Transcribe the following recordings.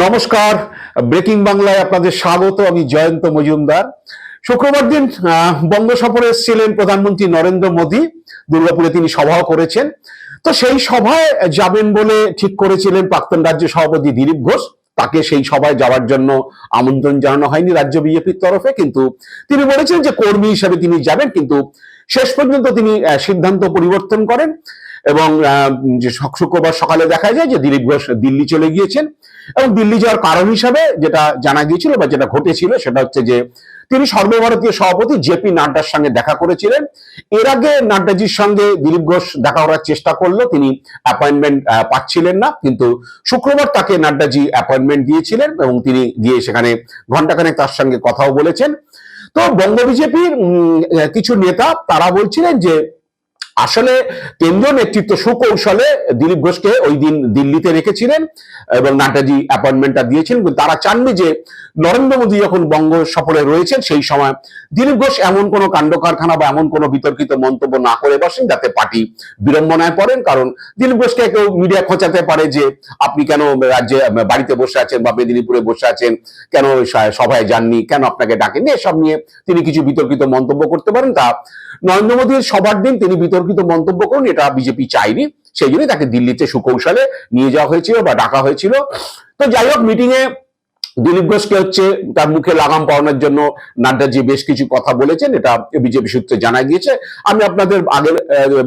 নমস্কার। ব্রেকিং বাংলায় আপনাদের স্বাগত, আমি জয়ন্ত মজুমদার। শুক্রবার দিন বঙ্গ সফরে এসেছিলেন প্রধানমন্ত্রী নরেন্দ্র মোদী। দুর্গাপুরে তিনি সভাও করেছেন। তো সেই সভায় যাবেন বলে ঠিক করেছিলেন প্রাক্তন রাজ্য সভাপতি দিলীপ ঘোষ। তাকে সেই সভায় যাওয়ার জন্য আমন্ত্রণ জানানো হয়নি রাজ্য বিজেপির তরফে। কিন্তু তিনি বলেছেন যে কর্মী হিসেবে তিনি যাবেন, কিন্তু শেষ পর্যন্ত তিনি সিদ্ধান্ত পরিবর্তন করেন। এবং যে শুক্রবার সকালে দেখা যায় যে দিলীপ ঘোষ দিল্লি চলে গিয়েছেন এবং দিল্লি যাওয়ার কারণ হিসাবে যেটা জানা গিয়েছিল বা যেটা ঘটেছিল সেটা হচ্ছে যে তিনি সর্বভারতীয় সভাপতি জেপি নাড্ডার সঙ্গে দেখা করেছিলেন। এর আগে নাড্ডাজির সঙ্গে দিলীপ ঘোষ দেখা করার চেষ্টা করল তিনি অ্যাপয়েন্টমেন্ট পাচ্ছিলেন না। কিন্তু শুক্রবার তাকে নাড্ডাজি অ্যাপয়েন্টমেন্ট দিয়েছিলেন এবং তিনি গিয়ে সেখানে ঘন্টাখানেক তার সঙ্গে কথাও বলেছেন। তো বঙ্গ বিজেপির কিছু নেতা তারা বলছিলেন যে আসলে কেন্দ্রীয় নেতৃত্ব সুকৌশলে দিলীপ ঘোষকে ওই দিন দিল্লিতে রেখেছিলেন এবং নাড্ডাজি অ্যাপয়েন্টমেন্টটা দিয়েছিলেন। কিন্তু তারা চাননি যে নরেন্দ্র মোদী যখন বঙ্গ সফরে রয়েছেন, সেই সময় দিলীপ ঘোষ এমন কোনো কাণ্ড কারখানা বা এমন কোনো বিতর্কিত মন্তব্য না করে বসেন যাতে পার্টি বিড়ম্বনায় পড়েন। কারণ দিলীপ ঘোষকে কেউ মিডিয়া খোঁচাতে পারে যে আপনি কেন রাজ্যে, বাড়িতে বসে আছেন বা মেদিনীপুরে বসে আছেন, কেন সভায় যাননি, কেন আপনাকে ডাকেননি? এসব নিয়ে তিনি কিছু বিতর্কিত মন্তব্য করতে পারেন। তা নরেন্দ্র মোদীর সবার দিন তিনি বিতর্কিত মন্তব্য করুন এটা বিজেপি চাইনি সেই জন্যই তাকে দিল্লিতে সুকৌশলে নিয়ে যাওয়া হয়েছিল বা ডাকা হয়েছিল। তো যাই হোক মিটিং এ দিলীপ ঘোষকে হচ্ছে তার মুখে লাগাম পাওয়ানোর জন্য নাড্ডাজি বেশ কিছু কথা বলেছেন, এটা বিজেপি সূত্রে জানা গিয়েছে আমি আপনাদের আগের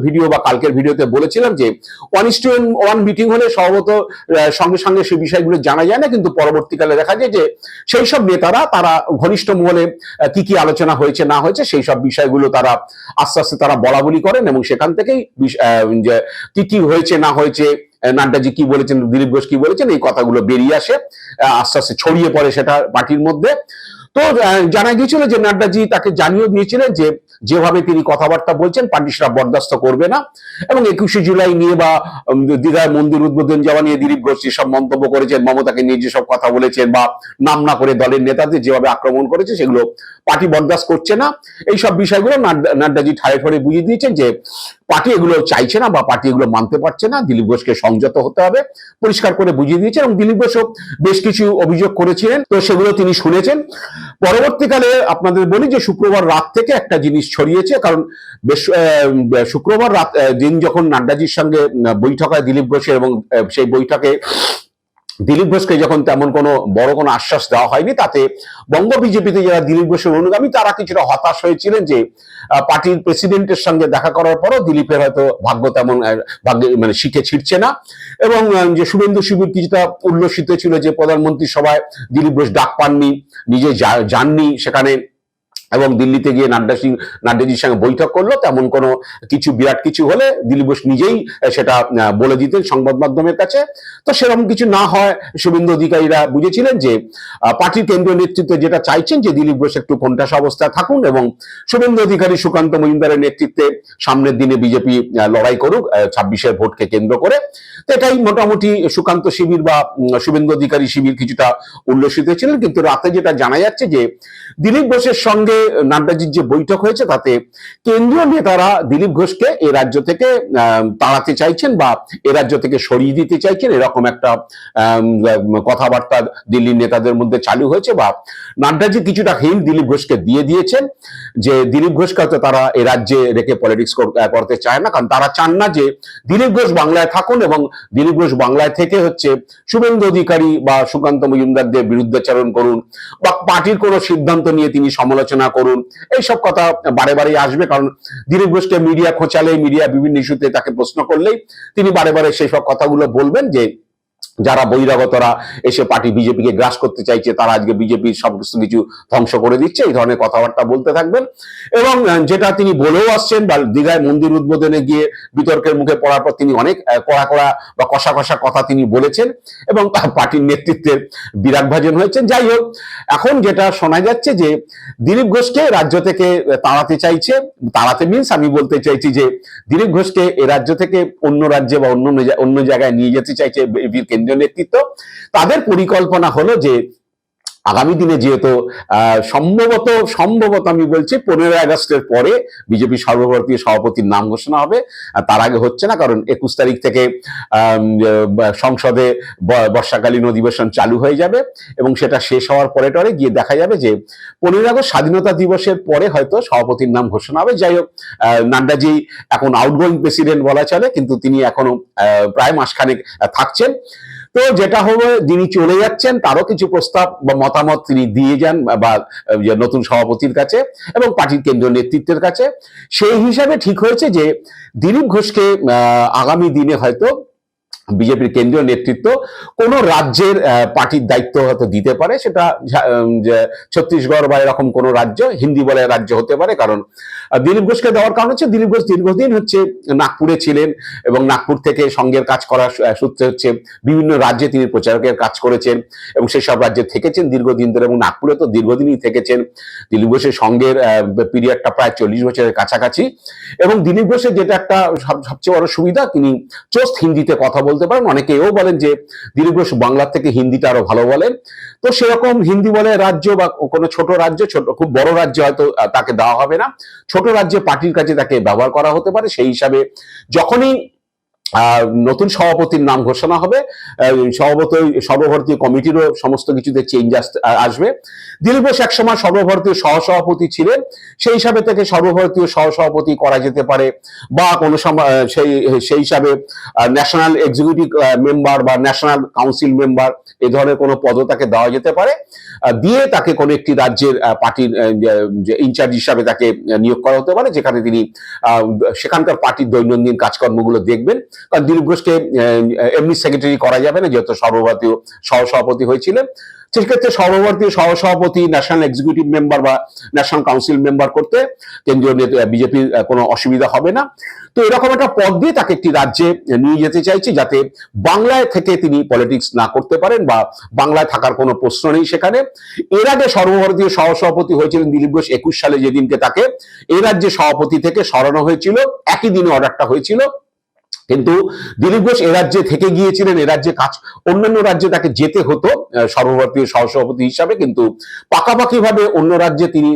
ভিডিও বা কালকের ভিডিওতে বলেছিলাম যে one is to one meeting হলে সম্ভবত সঙ্গে সঙ্গে সেই বিষয়গুলো জানা যায় না, কিন্তু পরবর্তীকালে দেখা যায় যে, সেই সব নেতারা, তারা ঘনিষ্ঠ মহলে কি কি আলোচনা হয়েছে, না হয়েছে, সেই সব বিষয়গুলো তারা আস্তে আস্তে তারা বলা বলি করেন এবং সেখান থেকেই কি কি হয়েছে, না হয়েছে নাড্ডাজি কি বলেছেন, দিলীপ ঘোষ কি বলেছেন, এই কথাগুলো বেরিয়ে আসে আস্তে আস্তে ছড়িয়ে পড়ে সেটা পার্টির মধ্যে। তো জানা গিয়েছিল যে নাড্ডাজি তাকে জানিয়ে দিয়েছিলেন যে যেভাবে তিনি কথাবার্তা বলছেন পার্টি বরদাস্ত করবে না। এবং একুশে জুলাই নিয়ে বা দীঘায় মন্দির উদ্বোধন যাওয়া নিয়ে দিলীপ ঘোষ যেসব মন্তব্য করেছেন মমতাকে নিয়ে যেসব কথা বলেছেন বা নাম না করে দলের নেতাদের যেভাবে আক্রমণ করেছে, সেগুলো পার্টি বরদাস্ত করছে না। এই সব বিষয়গুলো নাড্ডা- নাড্ডাজি ঠায়ে ঠায়ে বুঝিয়ে দিয়েছেন যে পার্টি এগুলো চাইছে না বা পার্টি এগুলো মানতে পারছে না, দিলীপ ঘোষকে সংযত হতে হবে, পরিষ্কার করে বুঝিয়ে দিয়েছেন এবং দিলীপ ঘোষও বেশ কিছু অভিযোগ করেছিলেন, তো সেগুলো তিনি শুনেছেন। পরবর্তীকালে আপনাদের বলি যে শুক্রবার রাত থেকে একটা জিনিস ছড়িয়েছে, কারণ শুক্রবার রাত দিন যখন নাড্ডাজির সঙ্গে বৈঠক হয় দিলীপ ঘোষের এবং সেই বৈঠকে দিলীপ ঘোষকে যখন তেমন কোনো বড় কোনো আশ্বাস দেওয়া হয়নি, তাতে বঙ্গ বিজেপিতে যারা দিলীপ ঘোষের অনুগামী, তারা কিছুটা হতাশ হয়েছিলেন যে পার্টির প্রেসিডেন্টের সঙ্গে দেখা করার পরও দিলীপের হয়তো ভাগ্য তেমন ভাগ্যে মানে শিখে ছিটছে না। এবং যে শুভেন্দু শিবির কিছুটা উল্লসিত ছিল যে, প্রধানমন্ত্রী সভায় দিলীপ ঘোষ ডাক পাননি, নিজে যাননি, সেখানে এবং দিল্লিতে গিয়ে নাড্ডা সিং, নাড্ডাজির সঙ্গে বৈঠক করল, তেমন কোনো কিছু, বিরাট কিছু হলে দিলীপ ঘোষ নিজেই সেটা বলে দিতেন সংবাদ মাধ্যমের কাছে। তো সেরকম কিছু না হয়, শুভেন্দু অধিকারীরা বুঝেছিলেন যে পার্টির কেন্দ্রীয় নেতৃত্ব যেটা চাইছেন যে দিলীপ ঘোষ একটু কোনটাস অবস্থায় থাকুন এবং শুভেন্দু অধিকারী সুকান্ত মজুমদারের নেতৃত্বে সামনের দিনে বিজেপি লড়াই করুক ছাব্বিশের ভোটকে কেন্দ্র করে। তো এটাই মোটামুটি সুকান্ত শিবির বা শুভেন্দু অধিকারী শিবির কিছুটা উল্লসিত ছিলেন, কিন্তু রাতে যেটা জানা যাচ্ছে যে, দিলীপ ঘোষের সঙ্গে নাড্ডাজির যে বৈঠক হয়েছে, তাতে কেন্দ্রীয় নেতারা দিলীপ ঘোষকে এ রাজ্য থেকে তাড়াতে চাইছেন বা এ রাজ্য থেকে সরিয়ে দিতে চাইছেন। এরকম একটা কথাবার্তা দিল্লির নেতাদের মধ্যে চালু হয়েছে বা নাড্ডাজি কিছুটা হিন্ট দিলীপ ঘোষকে দিয়ে দিয়েছেন যে দিলীপ ঘোষকে হয়তো তারা এ রাজ্যে রেখে পলিটিক্স করতে চায় না। কারণ তারা চান না যে দিলীপ ঘোষ বাংলায় থাকুন এবং দিলীপ ঘোষ বাংলায় থেকে হচ্ছে শুভেন্দু অধিকারী বা সুকান্ত মজুমদারদের বিরুদ্ধাচারণ করুন বা পার্টির কোনো সিদ্ধান্ত নিয়ে তিনি সমালোচনা করুন। এইসব কথা বারে বারে আসবে কারণ দিলীপ ঘোষকে মিডিয়া খোঁচালে মিডিয়া বিভিন্ন ইস্যুতে তাকে প্রশ্ন করলেই তিনি বারে বারে সেই সব কথাগুলো বলবেন যে যারা বহিরাগতরা এসে পার্টি বিজেপিকে গ্রাস করতে চাইছে তারা আজকে বিজেপির সমস্ত কিছু ধ্বংস করে দিচ্ছে এই ধরনের কথাবার্তা বলতে থাকবেন এবং যেটা তিনি বলেও আসছেন বা দীঘায় মন্দির উদ্বোধনে গিয়ে বিতর্কের মুখে পড়ার পর তিনি অনেক কড়া কড়া বা কষা কষা কথা তিনি বলেছেন এবং পার্টির নেতৃত্বের বিরাট ভাজন হয়েছেন যাই হোক এখন যেটা শোনা যাচ্ছে যে দিলীপ ঘোষকে রাজ্য থেকে তাড়াতে চাইছে তাড়াতে মিনস আমি বলতে চাইছি যে দিলীপ ঘোষকে এ রাজ্য থেকে অন্য রাজ্যে বা অন্য অন্য জায়গায় নিয়ে যেতে চাইছে বিজেপির কেন্দ্রীয় নেতৃত্ব। তাদের পরিকল্পনা হলো যে আগামী দিনে যেহেতু সম্ভবত সম্ভবত আমি বলছি পনেরোই আগস্টের পরে বিজেপি সর্বভারতীয় সভাপতির নাম ঘোষণা হবে। তার আগে হচ্ছে না, কারণ একুশ তারিখ থেকে সংসদে বর্ষাকালীন অধিবেশন চালু হয়ে যাবে এবং সেটা শেষ হওয়ার পরে টরে গিয়ে দেখা যাবে যে পনেরোই আগস্ট স্বাধীনতা দিবসের পরে হয়তো সভাপতির নাম ঘোষণা হবে। যাই হোক নাড্ডাজি এখন আউটগোয়িং প্রেসিডেন্ট বলা চলে, কিন্তু তিনি এখনও প্রায় মাসখানেক থাকছেন। তো যেটা হবে, যিনি চলে যাচ্ছেন, তারও কিছু প্রস্তাব বা মতামত তিনি দিয়ে যান বা- নতুন সভাপতির কাছে এবং পার্টির কেন্দ্রীয় নেতৃত্বের কাছে। সেই হিসাবে ঠিক হয়েছে যে, দিলীপ ঘোষকে আগামী দিনে হয়তো বিজেপির কেন্দ্রীয় নেতৃত্ব কোন রাজ্যের পার্টির দায়িত্ব হয়তো দিতে পারে, সেটা ছত্তিশগড় বা এরকম কোন রাজ্য, হিন্দি বলে রাজ্য হতে পারে, কারণ দিলীপ ঘোষকে দেওয়ার কারণ হচ্ছে দিলীপ ঘোষ দীর্ঘদিন হচ্ছে নাগপুরে ছিলেন এবং নাগপুর থেকে সঙ্গের কাজ করার সূত্রে হচ্ছে বিভিন্ন রাজ্যে তিনি প্রচারকের কাজ করেছেন এবং সেসব রাজ্যে থেকেছেন দীর্ঘদিন ধরে এবং নাগপুরে তো দীর্ঘদিনই থেকেছেন। দিলীপ ঘোষের সঙ্গের পিরিয়ডটা প্রায় চল্লিশ বছরের কাছাকাছি এবং দিলীপ ঘোষের যেটা একটা সব- সবচেয়ে বড় সুবিধা, তিনি চোস্ত হিন্দিতে কথা বলতে পারেন অনেকে এও বলেন যে দিলীপ বাংলার বাংলা থেকে হিন্দিটা আরও ভালো বলেন। তো সেরকম হিন্দি বলে রাজ্য বা কোনো ছোট রাজ্য, ছোট খুব বড় রাজ্যে হয়তো তাকে দেওয়া হবে না। ছোট রাজ্যে পার্টির কাছে তাকে ব্যবহার করা হতে পারে। সেই হিসাবে যখনই নতুন সভাপতির নাম ঘোষণা হবে। সভাপতি, সর্বভারতীয় কমিটিরও সমস্ত কিছুতে চেঞ্জ আসবে। দিলীপ ঘোষ একসময় সর্বভারতীয় সহসভাপতি ছিলেন। সেই হিসাবে তাকে সর্বভারতীয় সহসভাপতি করা যেতে পারে বা কোনো সেই সেই হিসাবে ন্যাশনাল এক্সিকিউটিভ মেম্বার বা ন্যাশনাল কাউন্সিল মেম্বার এ ধরনের কোনো পদও তাকে দেওয়া যেতে পারে। দিয়ে তাকে কোনো একটি রাজ্যের পার্টির ইনচার্জ হিসাবে তাকে নিয়োগ করা হতে পারে, যেখানে তিনি সেখানকার পার্টির দৈনন্দিন কাজকর্মগুলো দেখবেন। কারণ দিলীপ ঘোষকে এমনি সেক্রেটারি করা যাবে না, যেহেতু সর্বভারতীয় সহসভাপতি হয়েছিলেন। সেক্ষেত্রে সর্বভারতীয় সহসভাপতি ন্যাশনাল এক্সিকিউটিভ মেম্বার বা ন্যাশনাল কাউন্সিল মেম্বার করতে কেন্দ্রীয় বিজেপির কোনো অসুবিধা হবে না। তো এরকম একটা পদ দিয়ে তাকে একটি রাজ্যে নিয়ে যেতে চাইছে, যাতে বাংলায় থেকে তিনি পলিটিক্স না করতে পারেন বা বাংলায় থাকার কোনো প্রশ্ন নেই সেখানে। এর আগে সর্বভারতীয় সহসভাপতি হয়েছিলেন দিলীপ ঘোষ একুশ সালে যেদিনকে তাকে এই রাজ্যে সভাপতি থেকে সরানো হয়েছিল, একই দিনে অর্ডারটা হয়েছিল। কিন্তু দিলীপ ঘোষ এ রাজ্যে থেকে গিয়েছিলেন, এ রাজ্যে কাজ, অন্যান্য রাজ্যে তাকে যেতে হতো সর্বভারতীয় সহসভাপতি হিসাবে, কিন্তু পাকাপাকি ভাবে অন্য রাজ্যে তিনি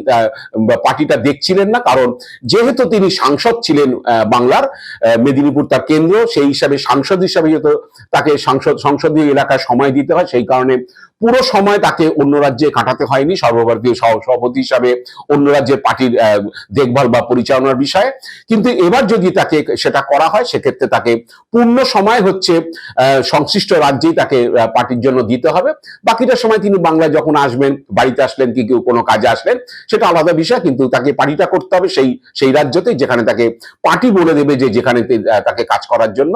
পার্টিটা দেখছিলেন না, কারণ যেহেতু তিনি সাংসদ ছিলেন বাংলার মেদিনীপুর তার কেন্দ্র, সেই হিসাবে সাংসদ হিসাবে যেহেতু তাকে সংসদ, সংসদীয় এলাকায় সময় দিতে হয়, সেই কারণে পুরো সময় তাকে অন্য রাজ্যে কাটাতে হয়নি, সর্বভারতীয় সভাপতি হিসাবে অন্য রাজ্যের পার্টির দেখভাল বা পরিচালনার বিষয়ে। কিন্তু এবার যদি তাকে সেটা করা হয়, সেক্ষেত্রে তাকে পূর্ণ সময় হচ্ছে সংশ্লিষ্ট রাজ্যেই তাকে পার্টির জন্য দিতে হবে। বাকিটা সময় তিনি বাংলায় যখন আসবেন, বাড়িতে আসলেন কি, কেউ কোনো কাজে আসলেন, সেটা আলাদা বিষয়, কিন্তু তাকে পার্টিটা করতে হবে সেই সেই রাজ্যতেই যেখানে তাকে পার্টি বলে দেবে যে যেখানে তাকে কাজ করার জন্য।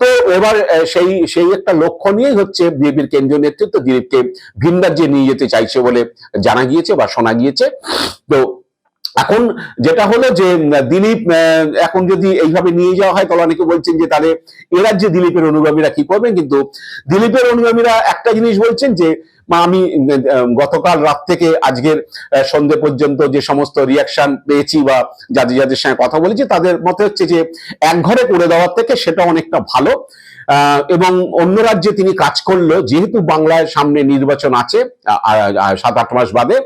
তো এবার সেই সেই একটা লক্ষ্য নিয়েই হচ্ছে বিএপির কেন্দ্রীয় নেতৃত্ব দিলীপকে ভিন রাজ্যে নিয়ে যেতে চাইছে বলে জানা গিয়েছে বা শোনা গিয়েছে। তো এখন যেটা হলো যে দিলীপ এখন যদি এইভাবে নিয়ে যাওয়া হয় তাহলে অনেকে বলছেন যে তাহলে এ রাজ্যে দিলীপের অনুগামীরা কি করবেন? কিন্তু দিলীপের অনুগামীরা একটা জিনিস বলছেন যে মা আমি গতকাল রাত থেকে আজকের আহ, সন্ধ্যে পর্যন্ত যে সমস্ত রিয়াকশন পেয়েছি বা যাদের যাদের সঙ্গে কথা বলেছি তাদের মতে হচ্ছে যে এক ঘরে করে দেওয়ার থেকে সেটা অনেকটা ভালো। এবং অন্য রাজ্যে তিনি কাজ করল যেহেতু বাংলায় সামনে নির্বাচন আছে সাত আট মাস বাদে,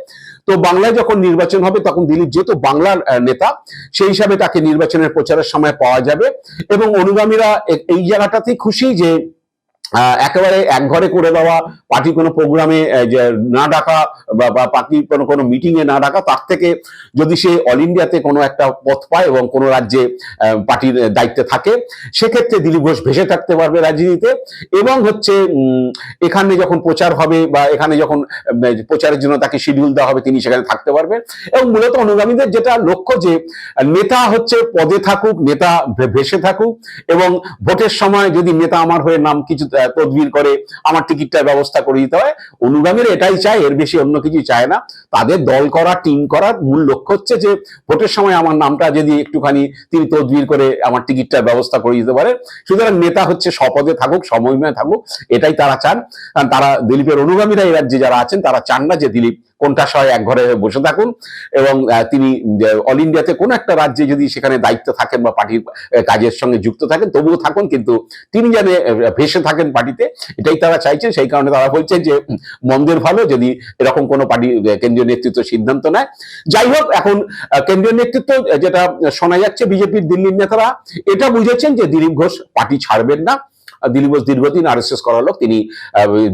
তো বাংলায় যখন নির্বাচন হবে তখন দিলীপ যেহেতু বাংলার নেতা, সেই হিসাবে তাকে নির্বাচনের প্রচারের সময় পাওয়া যাবে এবং অনুগামীরা এই জায়গাটাতেই খুশি যে একেবারে এক ঘরে করে দেওয়া পার্টি কোনো প্রোগ্রামে যে না ডাকা বা পার্টির কোনো কোনো মিটিংয়ে না ডাকা, তার থেকে যদি সে অল ইন্ডিয়াতে কোনো একটা পথ পায় এবং কোনো রাজ্যে পার্টির দায়িত্বে থাকে, সেক্ষেত্রে দিলীপ ঘোষ ভেসে থাকতে পারবে রাজনীতিতে। এবং হচ্ছে এখানে যখন প্রচার হবে বা এখানে যখন প্রচারের জন্য তাকে শিডিউল দেওয়া হবে, তিনি সেখানে থাকতে পারবেন এবং মূলত অনুগামীদের যেটা লক্ষ্য যে, নেতা হচ্ছে পদে থাকুক, নেতা ভেসে থাকুক এবং ভোটের সময় যদি নেতা আমার হয়ে নাম কিছু তদবির করে আমার টিকিটটার ব্যবস্থা করে দিতে হয়। অনুগামীরা এটাই চায়, এর বেশি অন্য কিছু চায় না। তাদের দল করা টিম করার মূল লক্ষ্য হচ্ছে যে ভোটের সময় আমার নামটা যদি একটুখানি তিনি তদবির করে আমার টিকিটটার ব্যবস্থা করে দিতে পারে। সুতরাং নেতা হচ্ছে স্বপদে থাকুক, সমন্বয়ে থাকুক, এটাই তারা চান। তারা দিলীপের অনুগামীরা এই রাজ্যে যারা আছেন, তারা চান না যে দিলীপ কোনটা সয় এক ঘরে বসে থাকুন এবং তিনি অল ইন্ডিয়াতে কোনো একটা রাজ্যে যদি সেখানে দায়িত্ব থাকেন বা পার্টির কাজের সঙ্গে যুক্ত থাকেন, তবুও থাকুন। কিন্তু তিনি যেন ভেসে থাকেন পার্টিতে, এটাই তারা চাইছেন সেই কারণে তারা বলছেন যে মন্দের ভালো, যদি এরকম কোনো পার্টি কেন্দ্রীয় নেতৃত্ব সিদ্ধান্ত নেয়। যাই হোক, এখন কেন্দ্রীয় নেতৃত্ব, যেটা শোনা যাচ্ছে বিজেপির দিল্লির নেতারা, এটা বুঝেছেন যে দিলীপ ঘোষ পার্টি ছাড়বেন না। দিলীপ ঘোষ দীর্ঘদিন আর এস এস করার লোক, তিনি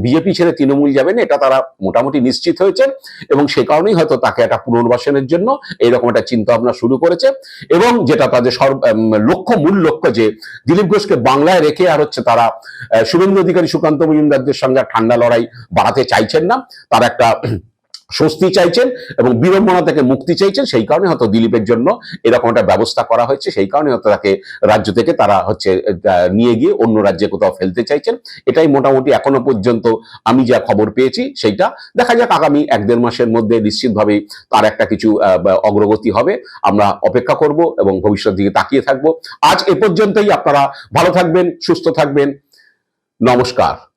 বিজেপি ছেড়ে তৃণমূল যাবেন, এটা তারা মোটামুটি নিশ্চিত হয়েছেন। এবং সে কারণেই হয়তো তাকে একটা পুনর্বাসনের জন্য এইরকম একটা চিন্তা ভাবনা শুরু করেছে। এবং যেটা তাদের সর্ব লক্ষ্য, মূল লক্ষ্য যে দিলীপ ঘোষকে বাংলায় রেখে আর হচ্ছে তারা শুভেন্দু অধিকারী সুকান্ত মজুমদারদের সঙ্গে ঠান্ডা লড়াই বাড়াতে চাইছেন না। তারা একটা স্বস্তি চাইছেন এবং বিড়ম্বনা থেকে মুক্তি চাইছেন, সেই কারণে হয়তো দিলীপের জন্য এরকম একটা ব্যবস্থা করা হয়েছে, সেই কারণে হয়তো তাকে রাজ্য থেকে তারা হচ্ছে নিয়ে গিয়ে অন্য রাজ্যে কোথাও ফেলতে চাইছেন। এটাই মোটামুটি এখনও পর্যন্ত আমি যা খবর পেয়েছি, সেইটা দেখা যাক আগামী এক দেড় মাসের মধ্যে নিশ্চিতভাবেই তার একটা কিছু অগ্রগতি হবে। আমরা অপেক্ষা করব এবং ভবিষ্যৎ দিকে তাকিয়ে থাকব। আজ এ পর্যন্তই, আপনারা ভালো থাকবেন, সুস্থ থাকবেন। নমস্কার।